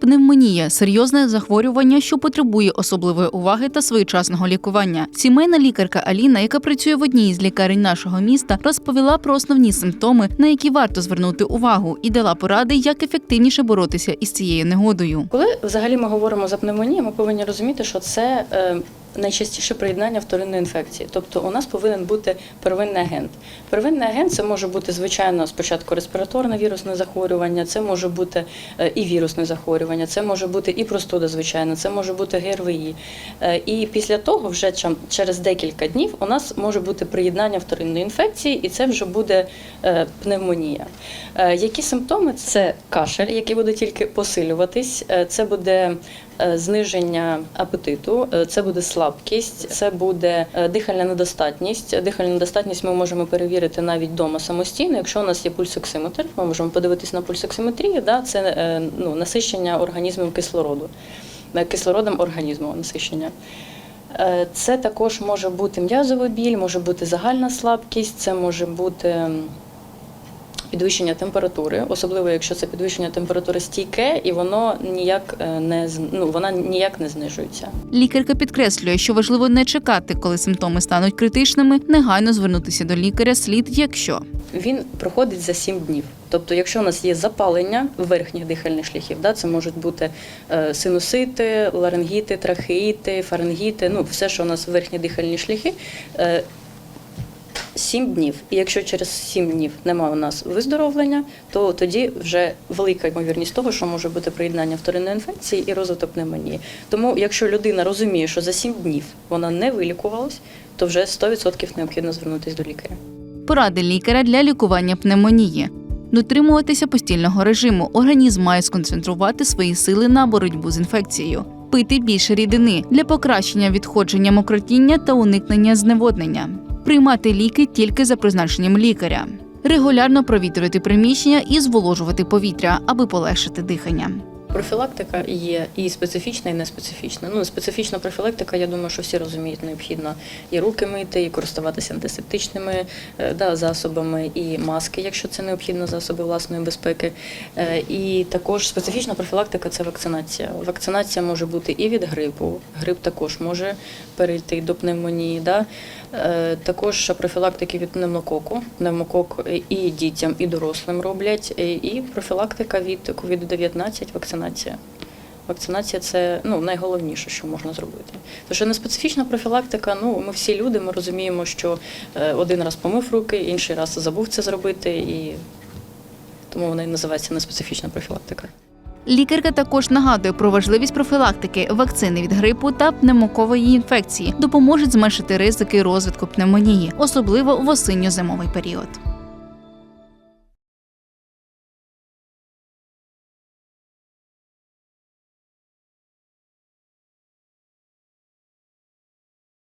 Пневмонія серйозне захворювання, що потребує особливої уваги та своєчасного лікування. Сімейна лікарка Аліна, яка працює в одній із лікарень нашого міста, розповіла про основні симптоми, на які варто звернути увагу, і дала поради, як ефективніше боротися із цією негодою. Коли взагалі ми говоримо за пневмонію, ми повинні розуміти, що це е, найчастіше приєднання вторинної інфекції. Тобто у нас повинен бути первинний агент. Первинний агент це може бути, звичайно, спочатку респіраторне вірусне захворювання, це може бути е, і вірусне захворювання, це може бути і простуда, звичайно, це може бути ГРВІ. Е, І після того, вже через декілька днів, у нас може бути приєднання вторинної інфекції, і це вже буде е, пневмонія. Які симптоми? Це кашель, який буде тільки посилюватись, це буде зниження апетиту, е, це буде слабкість, це буде е, дихальна недостатність. Дихальну недостатність ми можемо перевірити навіть вдома самостійно. Якщо у нас є пульсоксиметр, ми можемо подивитись на пульсоксиметрію, да, це е, ну, насищення організму кислороду, е, кислородом організму насищення. Е, Це також може бути м'язовий біль, може бути загальна слабкість, це може бути підвищення температури, особливо якщо це підвищення температури стійке, і воно ніяк е, не ну, вона ніяк не знижується. Лікарка підкреслює, що важливо не чекати, коли симптоми стануть критичними, негайно звернутися до лікаря слід, якщо Він проходить за 7 днів. Тобто, якщо у нас є запалення верхніх дихальних шляхів, да, це можуть бути е, синусити, ларингіти, трахеїти, фарингіти, ну все, що у нас верхні дихальні шляхи. Е, 7 днів. І якщо через 7 днів немає у нас виздоровлення, то тоді вже велика ймовірність того, що може бути приєднання вторинної інфекції і розвиток пневмонії. Тому, якщо людина розуміє, що за 7 днів вона не вилікувалась, то вже 100% необхідно звернутися до лікаря. поради лікаря для лікування пневмонії. Дотримуватися постільного режиму. Організм має сконцентрувати свої сили на боротьбу з інфекцією. Пити більше рідини для покращення відходження мокротіння та уникнення зневоднення. Приймати ліки тільки за призначенням лікаря. Регулярно провітрювати приміщення і зволожувати повітря, аби полегшити дихання. Профілактика є і специфічна, і неспецифічна. Ну, специфічна профілактика, я думаю, що всі розуміють, необхідно і руки мити, і користуватися антисептичними е, да, засобами, і маски, якщо це необхідно, засоби власної безпеки. Е, І також специфічна профілактика це вакцинація. Вакцинація може бути і від грипу. Грип також може перейти до пневмонії. Да? Е, Також профілактики від пневмококу. Пневмокок і дітям, і дорослим роблять, і- профілактика від COVID-19, вакцинація. Вакцинація це ну, найголовніше, що можна зробити. Тому що неспецифічна профілактика, ну ми всі люди, ми розуміємо, що е, один раз помив руки, інший раз забув це зробити, і тому вона і називається неспецифічна профілактика. Лікарка також нагадує про важливість профілактики, вакцини від грипу та пневмокової інфекції допоможуть зменшити ризики розвитку пневмонії, особливо в осінньо-зимовий період.